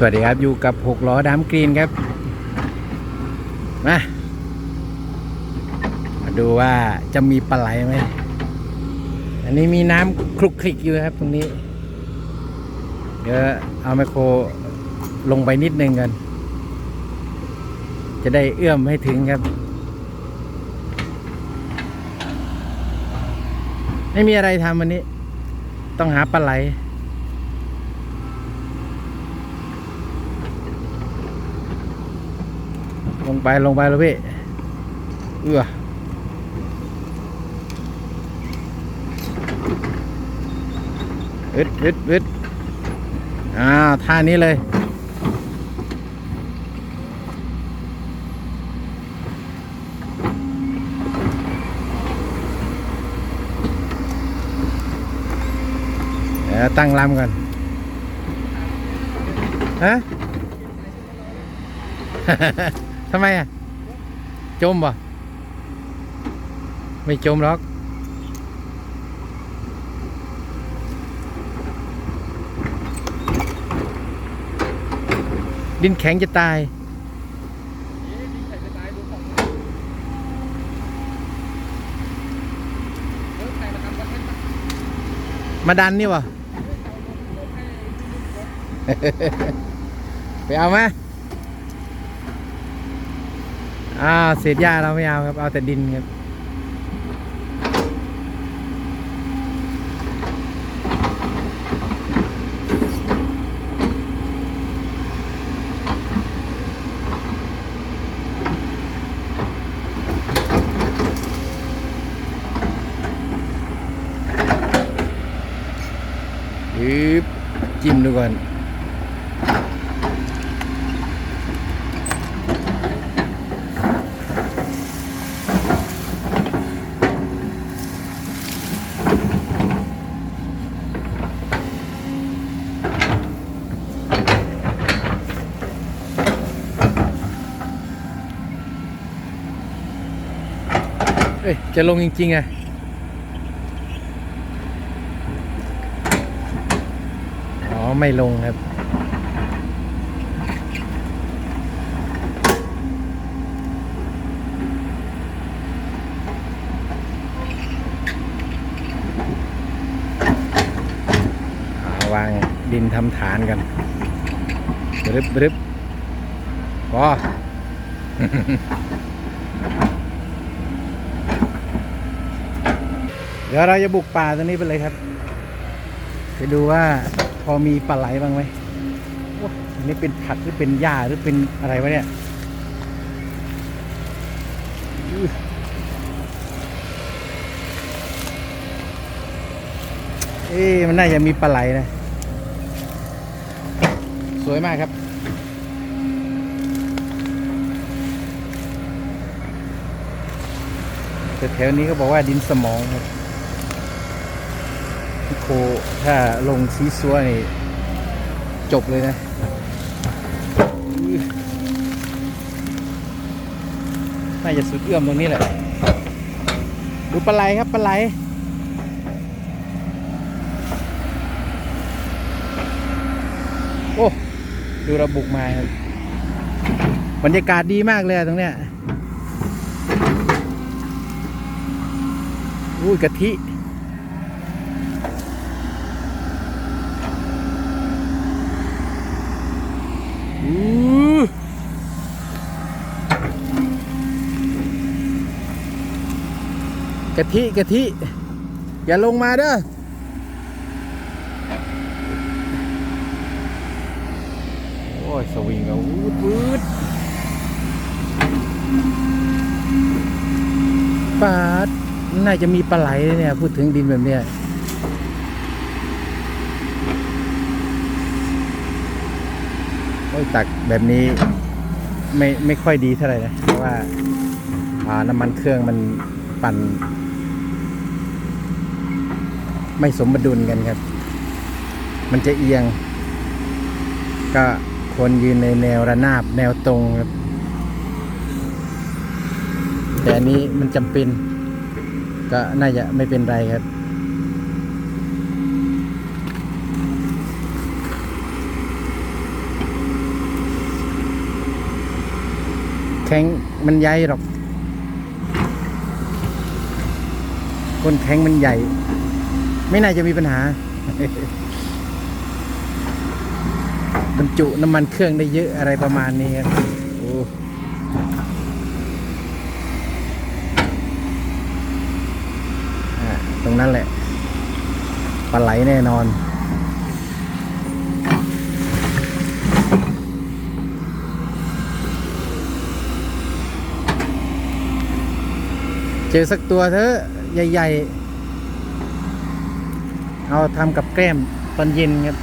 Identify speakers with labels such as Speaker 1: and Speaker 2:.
Speaker 1: สวัสดีครับ อยู่กับหกล้อดามกรีนครับ มา มาดูว่าจะมีปลาไหลไหม อันนี้มีน้ำคลุกคลิกอยู่ครับตรงนี้ เดี๋ยวเอาไมโครลงไปนิดนึงกัน จะได้เอื้อมให้ถึงครับ ไม่มีอะไรทำวันนี้ ต้องหาปลาไหล ลงไปลงไปแล้วพี่ เอืออึดอึดอึดอ้าท่านี้เลยเดี๋ยวตั้งลำก่อนฮะ ทำไมอะ จมป่ะไม่จมหรอก ดินแข็งจะตาย มาดันนี่วะไปเอามา อ่าเศษหญ้าเราไม่เอาครับ เอาแต่ดินครับยึบจิ้มดูก่อน เอ้ย จะลงจริงๆอะอ๋อ ไม่ลงครับาวางดินทำฐานกันบรึบบรึบพอ เดี๋ยวเราจะบุกป่าตรงนี้ไปเลยครับ ไปดูว่าพอมีปลาไหลบ้างไหมอันนี้เป็นผักหรือเป็นหญ้าหรือเป็นอะไรวะเนี่ยอือเอ๊มันน่าจะมีปลาไหลนะ สวยมากครับแต่แถวนี้ก็บอกว่าดินสมองครับ โคถ้าลงซีซัวนี่จบเลยนะอื้อน่าจะสุดเอื้อมตรงนี้แหละ ดูปลาไหลครับปลาไหลโอ้ ดูระบุกมาครับบรรยากาศดีมากเลยตรงเนี้ยอุ้ยกะทิ อู้ กะทิกะทิ อย่าลงมาเด้อโอ้ย สวิงแล้ววืดวืดปาดน่าจะมีปลาไหลเนี่ย พูดถึงดินแบบเนี้ยโอ้ยตักแบบนี้ไม่ไม่ค่อยดีเท่าไหร่นะ เพราะว่าอ่าน้ำมันเครื่องมันปั่น ไม่สมดุลกันครับ มันจะเอียง ก็ควรยืนในแนวระนาบแนวตรงครับแต่อันนี้มันจำเป็น ก็น่าจะไม่เป็นไรครับแข็งมันใหญ่หรอกก้นแข็งมันใหญ่ ไม่น่าจะมีปัญหา บรรจุน้ำมันเครื่องได้เยอะอะไรประมาณนี้ครับโอ้ตรงนั้นแหละปลาไหลแน่นอนเจอสักตัวเถอะ ใหญ่ ๆ เอาทำกับแกล้มตอนเย็นครับ